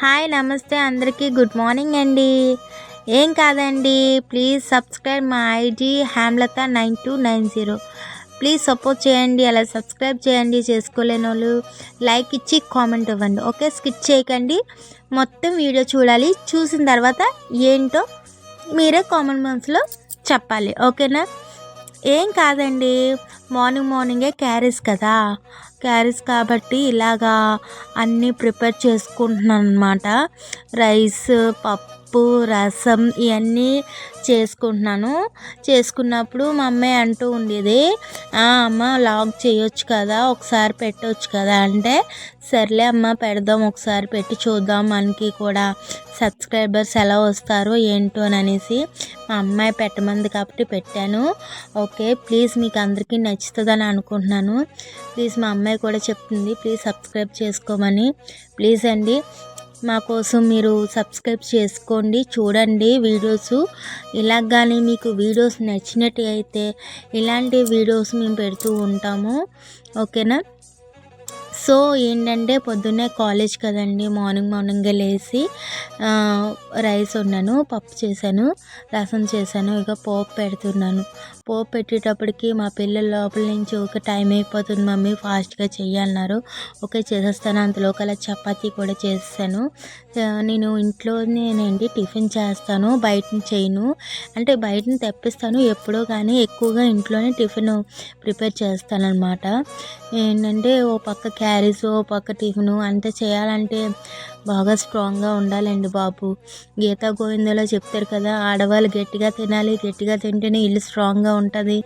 Hi నమస్తే అందరికీ. Good morning అండి. ఏం కాదండి ప్లీజ్ సబ్స్క్రైబ్ మా ID Hemalatha nine two nine zero. Please support చేయండి అలా సబ్స్క్రైబ్ చేయండి చేసుకోలేని వాళ్ళు. లైక్ ఇచ్చి కామెంట్ ఇవ్వండి. ఓకే స్కిప్ చేయకండి. మొత్తం వీడియో చూడాలి. చూసిన తర్వాత ఏంటో మీరే కామెంట్ బాక్స్లో చెప్పాలి. ఓకేనా? ఏం కాదండి. మార్నింగ్ మార్నింగే క్యారీస్ కదా. క్యారీస్ కాబట్టి ఇలాగా అన్నీ ప్రిపేర్ చేసుకుంటున్నాను అనమాట రైస్ పప్పు పప్పు రసం ఇవన్నీ చేసుకుంటున్నాను. చేసుకున్నప్పుడు మా అమ్మాయి అంటూ ఉండేది "ఆ, అమ్మ లాగ్ చేయొచ్చు కదా ఒకసారి పెట్టవచ్చు కదా అంటే సర్లే అమ్మ పెడదాం ఒకసారి పెట్టి చూద్దాం మనకి కూడా సబ్స్క్రైబర్స్ ఎలా వస్తారో ఏంటో అని అనేసి మా అమ్మాయి పెట్టమంది కాబట్టి పెట్టాను. ఓకే ప్లీజ్ మీకు అందరికీ నచ్చుతుందని అనుకుంటున్నాను. ప్లీజ్ మా అమ్మాయి కూడా చెప్తుంది ప్లీజ్ సబ్స్క్రైబ్ చేసుకోమని. ప్లీజ్ అండి మా కోసం మీరు సబ్స్క్రైబ్ చేసుకోండి చూడండి వీడియోస్. ఇలా కానీ మీకు వీడియోస్ నచ్చినట్టు అయితే ఇలాంటి వీడియోస్ మేము పెడుతూ ఉంటాము. ఓకేనా? సో ఏంటంటే పొద్దున్నే కాలేజ్ కదండి మార్నింగ్ మార్నింగే లేచి రైస్ వండాను పప్పు చేశాను రసం చేశాను ఇక పోపు పెడుతున్నాను. పోపు పెట్టేటప్పటికి మా పిల్లల లోపల నుంచి ఒక టైం అయిపోతుంది మమ్మీ ఫాస్ట్గా చెయ్యన్నారు ఓకే చేసేస్తాను అంతలోకల చపాతీ కూడా చేస్తాను నేను ఇంట్లోనేనండి టిఫిన్ చేస్తాను బయట చేయను. అంటే బయటని తెప్పిస్తాను ఎప్పుడో కానీ ఎక్కువగా ఇంట్లోనే టిఫిన్ ప్రిపేర్ చేస్తాను అనమాట ఏంటంటే ఓ పక్క శారీస్ ఓ పక్క టిఫిన్ అంతా చేయాలంటే బాగా స్ట్రాంగ్గా ఉండాలండి బాబు. గీతా గోవిందలో చెప్తారు కదా ఆడవాళ్ళు గట్టిగా తినాలి గట్టిగా తింటేనే ఇల్లు స్ట్రాంగ్గా ఉంటుంది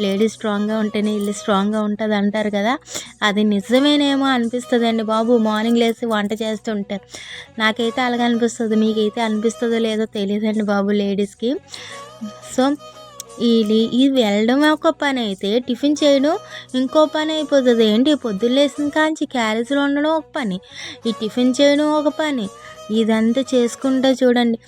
లేడీస్ స్ట్రాంగ్గా ఉంటేనే ఇల్లు స్ట్రాంగ్గా ఉంటుంది అంటారు కదా. అది నిజమేనేమో అనిపిస్తుంది అండి బాబు మార్నింగ్ లేచి వంట చేస్తుంటే. నాకైతే అలాగే అనిపిస్తుంది మీకైతే అనిపిస్తుందో లేదో తెలియదండి బాబు లేడీస్కి. సో ఇది ఇది వెళ్ళడం ఒక పని అయితే టిఫిన్ చేయడం ఇంకో పని అయిపోతుంది ఏంటి? పొద్దున్న కాంచి క్యారేజ్లో ఉండడం ఒక పని ఈ టిఫిన్ చేయడం ఒక పని. ఇదంతా చేసుకుంటా చూడండి.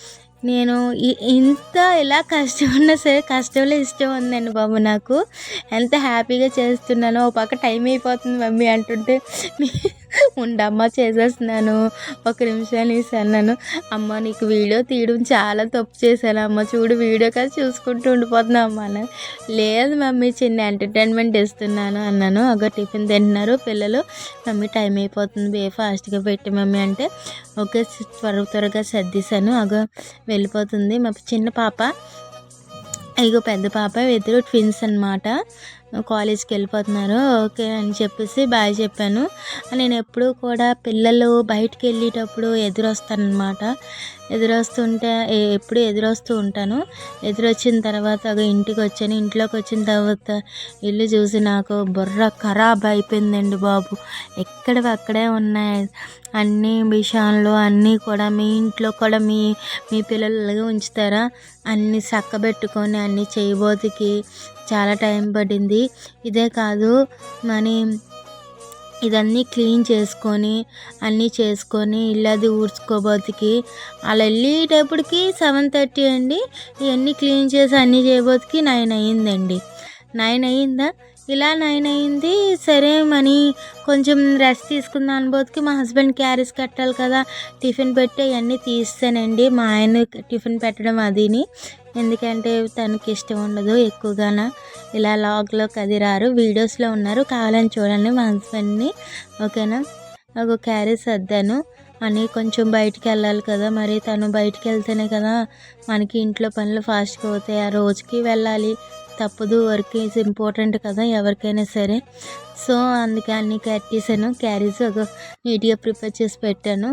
నేను ఇంత ఇలా కష్టం ఉన్నా సరే కష్టంలో ఇష్టం ఉందండి బాబు నాకు. ఎంత హ్యాపీగా చేస్తున్నానో. ఒక పక్క టైం అయిపోతుంది మమ్మీ అంటుంటే. ఉండమ్మ చేసేస్తున్నాను. ఒక నిమిషాన్ని అన్నాను అమ్మ నీకు వీడియో తీయడం చాలా తప్పు చేశాను అమ్మ చూడు వీడియో కాదు చూసుకుంటూ ఉండిపోతున్నా అమ్మ లేదు మమ్మీ చిన్న ఎంటర్టైన్మెంట్ ఇస్తున్నాను అన్నాను. అగో టిఫిన్ తింటున్నారు పిల్లలు. మమ్మీ టైం అయిపోతుంది. బే ఫాస్ట్గా పెట్టి మమ్మీ అంటే. ఓకే త్వర త్వరగా సర్దిశాను. అగో వెళ్ళిపోతుంది మా చిన్న పాప. ఇగో పెద్ద పాప ఇద్దరు ట్విన్స్ అనమాట కాలేజ్కి వెళ్ళిపోతున్నారు ఓకే అని చెప్పేసి బాయ్ చెప్పాను. నేను ఎప్పుడూ కూడా పిల్లలు బయటికి వెళ్ళేటప్పుడు ఎదురొస్తానమాట ఎదురొస్తుంటే ఎప్పుడు ఎదురొస్తూ ఉంటాను. ఎదురొచ్చిన తర్వాత ఇంటికి వచ్చాను ఇంట్లోకి వచ్చిన తర్వాత ఇల్లు చూసి నాకు బుర్ర ఖరాబ్ అయిపోయిందండి బాబు. ఎక్కడవి అక్కడే ఉన్నాయి. అన్ని విషయాల్లో అన్నీ కూడా మీ ఇంట్లో కూడా మీ మీ పిల్లలు అలాగే ఉంచుతారా? అన్నీ చక్కబెట్టుకొని అన్నీ చేయబోతికి చాలా టైం పడింది. ఇదే కాదు మనీ ఇదన్నీ క్లీన్ చేసుకొని అన్నీ చేసుకొని ఇల్లది ఊడ్చుకోబోతికి అలా వెళ్ళేటప్పటికి సెవెన్ థర్టీ అండి. ఇవన్నీ క్లీన్ చేసి అన్నీ చేయబోతికి నైన్ అయ్యిందండి. నైన్ అయ్యిందా? ఇలా నైన్ అయింది. సరే మనీ కొంచెం రెస్ట్ తీసుకుందాం అనుబోతుకి మా హస్బెండ్ క్యారీస్ కట్టాలి కదా. టిఫిన్ పెట్టి అవన్నీ తీస్తానండి. మా ఆయన టిఫిన్ పెట్టడం అదిని. ఎందుకంటే తనకి ఇష్టం ఉండదు ఎక్కువగాన. ఇలా లాగ్లోకి అది రారు వీడియోస్లో ఉన్నారు. కావాలని చూడండి మా హస్బెండ్ని ఓకేనా? ఒక క్యారీస్ అద్దాను అని కొంచెం బయటికి వెళ్ళాలి కదా. మరి తను బయటికి వెళ్తేనే కదా మనకి ఇంట్లో పనులు ఫాస్ట్గా అవుతాయి. ఆ రోజుకి వెళ్ళాలి. తప్పదు వర్క్ ఈజ్ ఇంపార్టెంట్ కదా ఎవరికైనా సరే. సో అందుకే అన్ని కట్టేసాను క్యారీస్ ఒక నీట్గా ప్రిపేర్ చేసి పెట్టాను.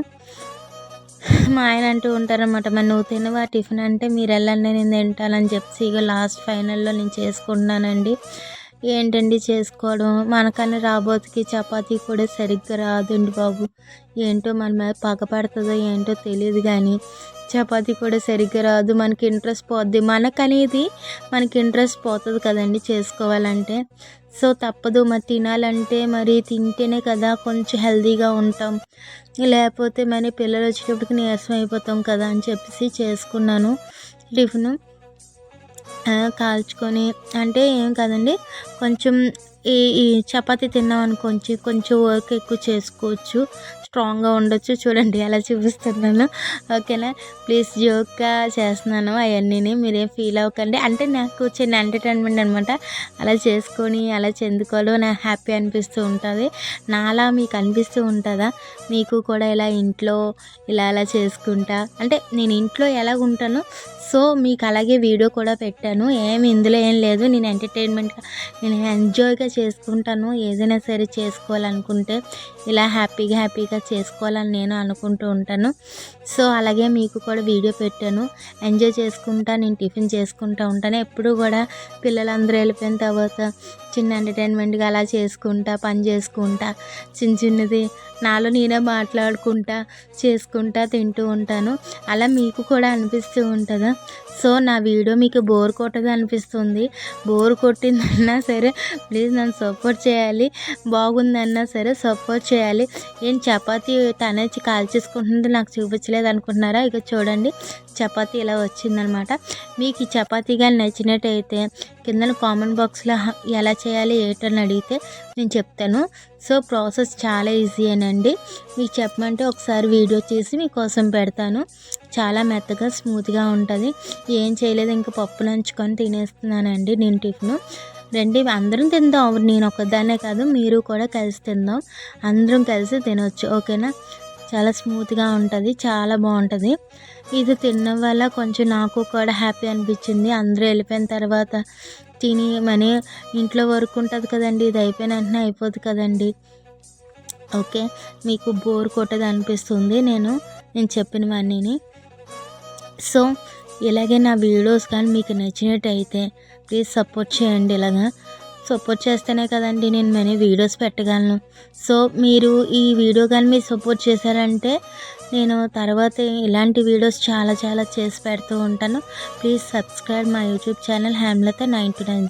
మా ఆయన అంటూ ఉంటారనమాట మరి నువ్వు తినవా టిఫిన్? అంటే మీరు వెళ్ళండి నేను తింటానని చెప్పి ఇక లాస్ట్ ఫైనల్లో నేను చేసుకుంటున్నానండి. ఏంటండి చేసుకోవడం? మనకన్నా రాబోతుకి చపాతీ కూడా సరిగ్గా రాదండి బాబు. ఏంటో మన మీద పగ పడుతుందో ఏంటో తెలియదు కానీ చపాతీ కూడా సరిగ్గా రాదు. మనకి ఇంట్రెస్ట్ పోద్ది. మనకనేది మనకి ఇంట్రెస్ట్ పోతుంది కదండి చేసుకోవాలంటే. సో తప్పదు. మరి తినాలంటే మరి తింటేనే కదా కొంచెం హెల్తీగా ఉంటాం. లేకపోతే మరి పిల్లలు వచ్చేటప్పటికి నీరసం అయిపోతాం కదా అని చెప్పేసి చేసుకున్నాను. టిఫిన్ కాల్చుకొని అంటే ఏం కాదండి. కొంచెం ఈ ఈ చపాతి తిన్నాం అనుకోండి. కొంచెం వర్క్ ఎక్కువ చేసుకోవచ్చు. స్ట్రాంగ్గా ఉండొచ్చు. చూడండి ఎలా చూపిస్తున్నాను ఓకేనా? ప్లీజ్ జోక్గా చేస్తున్నాను. అవన్నీ మీరేం ఫీల్ అవ్వకండి. అంటే నాకు చిన్న ఎంటర్టైన్మెంట్ అనమాట అలా చేసుకొని అలా చెందుకోవాలో. నాకు హ్యాపీ అనిపిస్తూ ఉంటుంది. నాలా మీకు అనిపిస్తూ ఉంటుందా? మీకు కూడా ఇలా ఇంట్లో ఇలా అలా చేసుకుంటా. అంటే నేను ఇంట్లో ఎలా ఉంటానో సో మీకు అలాగే వీడియో కూడా పెట్టాను. ఏమి ఇందులో ఏం లేదు. నేను ఎంటర్టైన్మెంట్గా నేను ఎంజాయ్గా చేసుకుంటాను. ఏదైనా సరే చేసుకోవాలనుకుంటే ఇలా హ్యాపీగా హ్యాపీగా చేసుకోవాలని నేను అనుకుంటూ ఉంటాను. సో అలాగే మీకు కూడా వీడియో పెట్టాను. ఎంజాయ్ చేసుకుంటా నేను టిఫిన్ చేసుకుంటూ ఉంటాను. ఎప్పుడు కూడా పిల్లలందరూ వెళ్ళిపోయిన తర్వాత చిన్న ఎంటర్టైన్మెంట్గా అలా చేసుకుంటా పని చేసుకుంటా చిన్న చిన్నది నాలో నేనే మాట్లాడుకుంటా చేసుకుంటా తింటూ ఉంటాను. అలా మీకు కూడా అనిపిస్తూ ఉంటుందా? సో నా వీడియో మీకు బోర్ కొట్టదు అనిపిస్తుంది. బోర్ కొట్టిందన్నా సరే ప్లీజ్ నన్ను సపోర్ట్ చేయాలి. బాగుందన్నా సరే సపోర్ట్ చేయాలి. ఏం చపాతీ తనే కాల్చేసుకుంటుంది నాకు చూపించలేదు అనుకుంటున్నారా? ఇక చూడండి. చపాతి ఇలా వచ్చిందనమాట. మీకు ఈ చపాతీ కానీ నచ్చినట్టయితే కింద కామెంట్ బాక్స్లో ఎలా చేయాలి ఏంటని అడిగితే నేను చెప్తాను. సో ప్రాసెస్ చాలా ఈజీ అనండి. మీకు చెప్పమంటే ఒకసారి వీడియో చేసి మీకోసం పెడతాను. చాలా మెత్తగా స్మూత్గా ఉంటుంది. ఏం చేయలేదు ఇంకా పప్పు నంచుకొని తినేస్తున్నానండి నేను టిఫిన్. రండి అందరం తిందాం. నేను ఒక్కదాన్నే కాదు మీరు కూడా కలిసి తిందాం. అందరం కలిసి తినొచ్చు. ఓకేనా? చాలా స్మూత్గా ఉంటుంది చాలా బాగుంటుంది. ఇది తినడం వల్ల కొంచెం నాకు కూడా హ్యాపీ అనిపించింది. అందరూ వెళ్ళిపోయిన తర్వాత తిని మనీ ఇంట్లో వర్క్ ఉంటుంది కదండి ఇది అయిపోయిన వెంటనే అయిపోతుంది కదండి. ఓకే మీకు బోర్ కొట్టదు అనిపిస్తుంది నేను నేను చెప్పినవన్నీ సో ఇలాగే నా వీడియోస్ కానీ మీకు నచ్చినట్టయితే ప్లీజ్ సపోర్ట్ చేయండి ఇలాగా. సపోర్ట్ చేస్తేనే కదండి నేను మనీ వీడియోస్ పెట్టగలను. సో మీరు ఈ వీడియో కానీ మీరు సపోర్ట్ చేశారంటే నేను తర్వాత ఇలాంటి వీడియోస్ చాలా చాలా చేసి పెడుతూ ఉంటాను. Please subscribe my YouTube channel Hemalatha nine two nine